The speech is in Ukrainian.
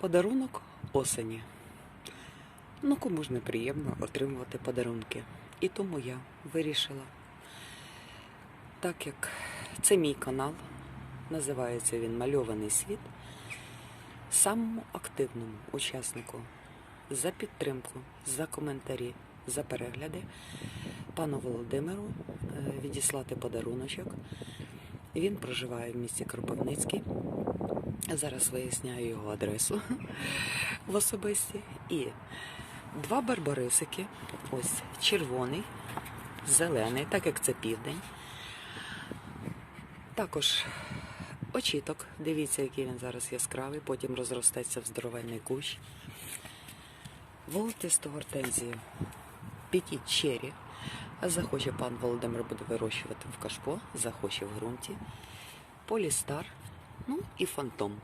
Подарунок осені. Ну, кому ж не приємно отримувати подарунки. І тому я вирішила, так як це мій канал, називається він Мальований світ, самому активному учаснику за підтримку, за коментарі, за перегляди пану Володимиру е, відіслати подаруночок. Він проживає в місті Кропивницький. Зараз виясняю його адресу в особисті. І два барбарисики, ось червоний, зелений, так як це південь. Також очіток, дивіться, який він зараз яскравий, потім розростеться в здоровенний кущ. Волотисту гортензію, пітіть чері. Захоче пан Володимир буде вирощувати в кашпо, захоче в ґрунті. Полістар, ну і фантом.